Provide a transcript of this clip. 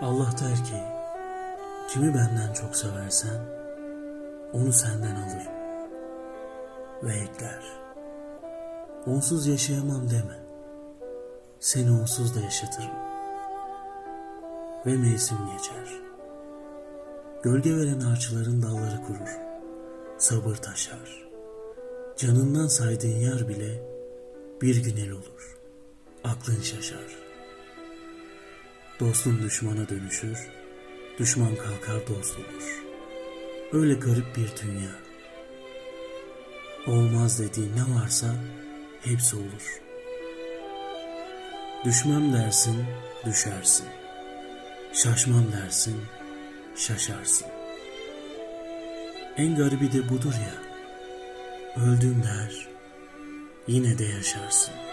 Allah der ki, kimi benden çok seversen, onu senden alır ve ekler. Onsuz yaşayamam deme. Seni onsuz da yaşatırım. Ve mevsim geçer. Gölge veren ağaçların dalları kurur. Sabır taşar. Canından saydığın yer bile bir gün el olur. Aklın şaşar. Dostun düşmana dönüşür. Düşman kalkar dost olur. Öyle garip bir dünya. Olmaz dediğin ne varsa hepsi olur. Düşmem dersin, düşersin. Şaşmam dersin, şaşarsın. En garibi de budur ya. Öldüm der, yine de yaşarsın.